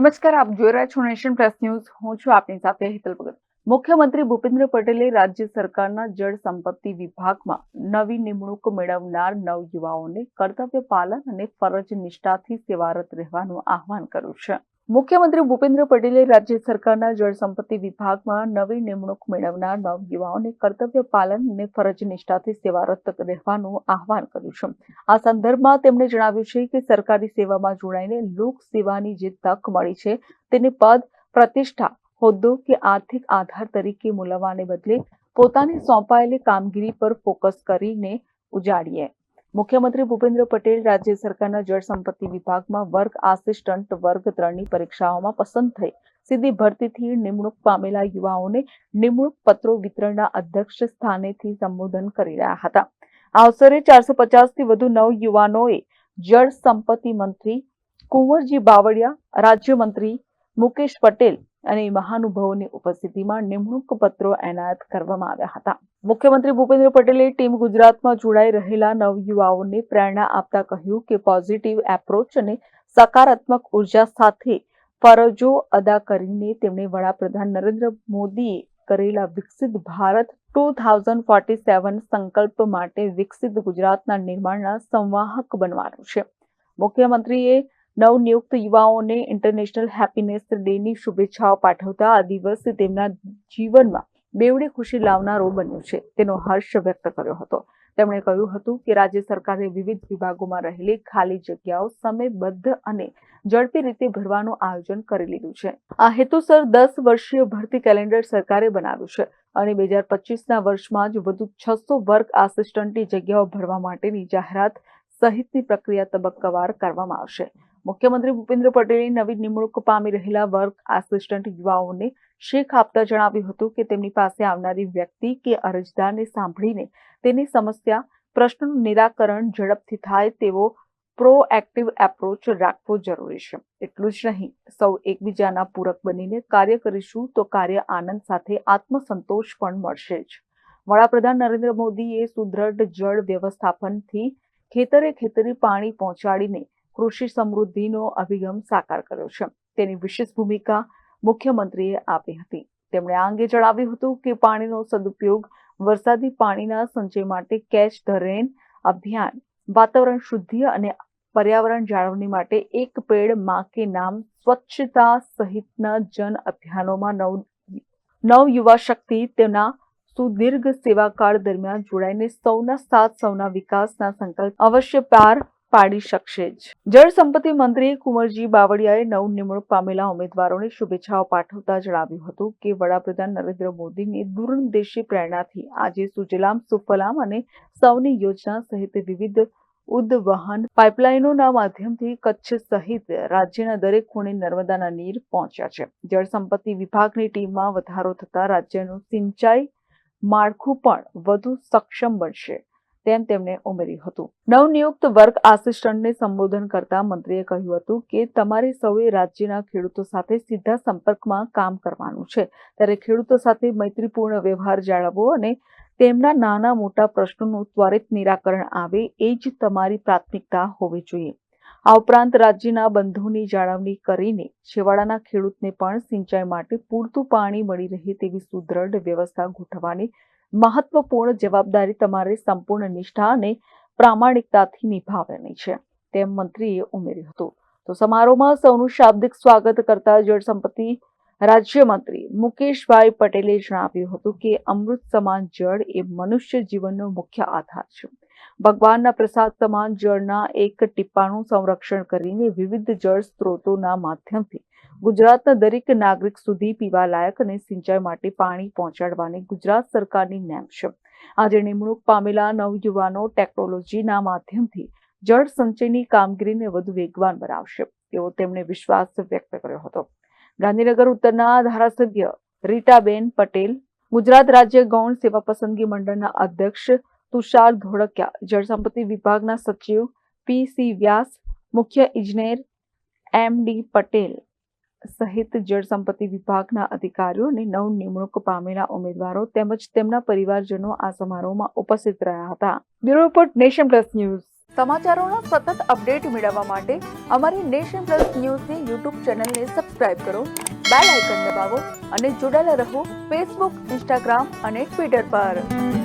નમસ્કાર, આપ જોઈ રહ્યા છો નેશન પ્લસ ન્યૂઝ. હું છું આપની સાથે હિતલ ભગત. મુખ્યમંત્રી ભૂપેન્દ્ર પટેલે રાજ્ય સરકારના જળ સંપત્તિ વિભાગમાં નવી નિમણૂક મેળવનાર નવ યુવાઓને કર્તવ્ય પાલન અને ફરજ નિષ્ઠાથી સેવારત રહેવાનું આહવાન કર્યું છે. મુખ્યમંત્રી ભૂપેન્દ્ર પટેલે રાજ્ય સરકારના જળ સંપત્તિ વિભાગમાં નવી નિમણૂક મેળવનાર નવ યુવાઓને કર્તવ્ય પાલન અને ફરજ નિષ્ઠાથી સેવારત રહેવાનું આહવાન કર્યું છે. આ સંદર્ભમાં તેમણે જણાવ્યું છે કે સરકારી સેવામાં જોડાઈને લોક સેવાની જે તક મળી છે, તેને પદ, પ્રતિષ્ઠા, હોદ્દો કે આર્થિક આધાર તરીકે મૂલવવાને બદલે પોતાની સોંપાયેલી કામગીરી પર ફોકસ કરીને ઉજાડીએ મુખ્યમંત્રી ભૂપેન્દ્ર પટેલ રાજ્ય સરકારના જળ સંપત્તિ વિભાગમાં વર્ગ આસિસ્ટન્ટ વર્ગ ત્રણની પરીક્ષાઓમાં પસંદ થઈ. સીધી ભરતીથી નિમણૂક પામેલા યુવાઓને નિમણૂક પત્રો વિતરણના અધ્યક્ષ સ્થાનેથી સંબોધન કરી રહ્યા હતા. આ અવસરે ચારસો પચાસથી વધુ નવ યુવાનોએ જળ સંપત્તિ મંત્રી કુંવરજી બાવળિયા, રાજ્યમંત્રી મુકેશ પટેલ અને મહાનુભાવોની ઉપસ્થિતિમાં નિમણૂક પત્રો એનાયત કરવામાં આવ્યા હતા. મુખ્યમંત્રી ભૂપેન્દ્ર પટેલે ટીમ ગુજરાતમાં જોડાઈ રહેલા નવયુવાઓને પ્રેરણા આપતા કહ્યું કે પોઝિટિવ એપ્રોચ અને સકારાત્મક ઊર્જા સાથે ફરજો અદા કરીને તેમણે વડાપ્રધાન નરેન્દ્ર મોદીએ કરેલા વિકસિત Bharat two thousand forty seven સંકલ્પ માટે વિકસિત ગુજરાતના નિર્માણના સંવાહક બનવાનું છે. મુખ્યમંત્રીએ નવનિયુક્ત યુવાઓને ઇન્ટરનેશનલ હેપીનેસ ડેની શુભેચ્છાઓ પાઠવતા આ દિવસ તેમના જીવનમાં બેવડી ખુશી લાવનારો બન્યો છે. તેનો હર્ષ વ્યક્ત કર્યો હતો. તેમણે કહ્યું હતું કે રાજ્ય સરકારે વિવિધ વિભાગોમાં રહેલી ખાલી જગ્યાઓ સમયબદ્ધ અને ઝડપી રીતે ભરવાનું આયોજન કરી લીધું છે. આ હેતુસર દસ વર્ષીય ભરતી કેલેન્ડર સરકારે બનાવ્યું છે અને બે હજાર પચીસના વર્ષમાં જ વધુ છસો વર્ક આસિસ્ટન્ટની જગ્યાઓ ભરવા માટેની જાહેરાત સહિતની પ્રક્રિયા તબક્કાવાર કરવામાં આવશે. મુખ્યમંત્રી ભૂપેન્દ્ર પટેલે નવી નિમણૂક પામી રહેલા વર્ક આસિસ્ટન્ટ યુવાઓને શેખ આપતા જણાવ્યું હતું કે તેમની પાસે આવનારી વ્યક્તિ કે અરજદારને સાંભળીને તેની સમસ્યા, પ્રશ્નનું નિરાકરણ ઝડપથી થાય તેવો પ્રોએક્ટિવ એપ્રોચ રાખવો જરૂરી છે. એટલું જ નહીં, સૌ એકબીજાના પૂરક બનીને કાર્ય કરીશું તો કાર્ય આનંદ સાથે આત્મસંતોષ પણ મળશે જ. વડાપ્રધાન નરેન્દ્ર મોદીએ સુદ્રઢ જળ વ્યવસ્થાપનથી ખેતરે ખેતરે પાણી પહોંચાડીને કૃષિ સમૃદ્ધિનો અભિગમ સાકાર કર્યો છે. તેની વિશેષ ભૂમિકા મુખ્યમંત્રીએ આપી હતી. તેમણે આ અંગે જણાવ્યું હતું કે પાણીનો સદુપયોગ વરસાદી પાણીના સંચય માટે કેચ ધ રેન અભિયાન, વાતાવરણ શુદ્ધિ અને પર્યાવરણ જાળવણી માટે એક પેડમાં કે નામ સ્વચ્છતા સહિતના જન અભિયાનોમાં નવ નવ યુવા શક્તિ તેના સુદીર્ઘ સેવાકાળ દરમિયાન જોડાઈને સૌના સાથ, સૌના વિકાસના સંકલ્પ અવશ્ય પાર પાડી શકશે જ. જળ સંપત્તિ મંત્રી કુંવરજી બાવળિયાએ નવ નિમણૂક પામેલા ઉમેદવારોને શુભેચ્છાઓ પાઠવતા જણાવ્યું હતું કે વડાપ્રધાન નરેન્દ્ર મોદીની દૂરંદેશી પ્રેરણાથી આજે સુજલામ, સુફલામ અને સૌની યોજના સહિત વિવિધ ઉદ્વહન પાઇપલાઇનોના માધ્યમથી કચ્છ સહિત રાજ્યના દરેક ખૂણે નર્મદાના નીર પહોંચ્યા છે. જળ સંપત્તિ વિભાગની ટીમમાં વધારો થતા રાજ્યનું સિંચાઈ માળખું પણ વધુ સક્ષમ બનશે. તેમ તેમણે ઉમેર્યું હતું. નવનિયુક્ત વર્ક આસિસ્ટન્ટને સંબોધન કરતા મંત્રીએ કહ્યું હતું કે, તમારે સૌએ રાજ્યના ખેડૂતો સાથે સીધા સંપર્કમાં કામ કરવાનું છે. ત્યારે ખેડૂતો સાથે મૈત્રીપૂર્ણ વ્યવહાર જાળવવો અને તેમના નાના મોટા પ્રશ્નોનું ત્વરિત નિરાકરણ આવે એ જ તમારી પ્રાથમિકતા હોવી જોઈએ. આ ઉપરાંત રાજ્યના બંધોની જાળવણી કરીને છેવાડાના ખેડૂતને પણ સિંચાઈ માટે પૂરતું પાણી મળી રહે તેવી સુદ્રઢ વ્યવસ્થા ગોઠવવાની મહત્વપૂર્ણ જવાબદારી તમારે સંપૂર્ણ નિષ્ઠા અને પ્રામાણિકતાથી નિભાવવાની છે, તેમ મંત્રીએ ઉમેર્યું હતું. તો સમારોહમાં સૌનું શાબ્દિક સ્વાગત કરતા જળ સંપત્તિ રાજ્યમંત્રી મુકેશભાઈ પટેલે જણાવ્યું હતું કે અમૃત સમાન જળ એ મનુષ્ય જીવનનો મુખ્ય આધાર છે. ભગવાનના પ્રસાદ સમાન જળના એક ટીપાનું સંરક્ષણ કરીને વિવિધ જળ સ્ત્રોતોના માધ્યમથી ગુજરાતના દરેક નાગરિક સુધી પીવા લાયક અને સિંચાઈ માટે પાણી પહોંચાડવાની ગુજરાત સરકારની નેમ છે. આજે નિમણૂક પામેલા નવયુવાનો ટેકનોલોજીના માધ્યમથી જળ સંચયની કામગીરીને વધુ વેગવાન બનાવશે, તેવો તેમણે વિશ્વાસ વ્યક્ત કર્યો હતો. ગાંધીનગર ઉત્તરના ધારાસભ્ય રીટાબેન પટેલ, ગુજરાત રાજ્ય ગૌણ સેવા પસંદગી મંડળના અધ્યક્ષ તુષાર ધોળકિયા જળસંપત્તિ વિભાગના સચિવ પી સી વ્યાસ, મુખ્ય ઇજનેર એમ ડી પટેલ સહિત જળસંપત્તિ વિભાગના અધિકારીઓ અને નવ નિમણૂક પામેલા ઉમેદવારો તેમજ તેમના પરિવારજનો આ સમારોહમાં ઉપસ્થિત રહ્યા હતા. Bureau report nation plus news. સમાચારોના સતત અપડેટ મેળવવા માટે અમારી નેશન પ્લસ ન્યૂઝની યુટ્યુબ ચેનલને સબસ્ક્રાઇબ કરો, બેલ આઇકન દબાવો અને જોડાયેલા રહો ફેસબુક, ઇન્સ્ટાગ્રામ અને ટ્વિટર પર.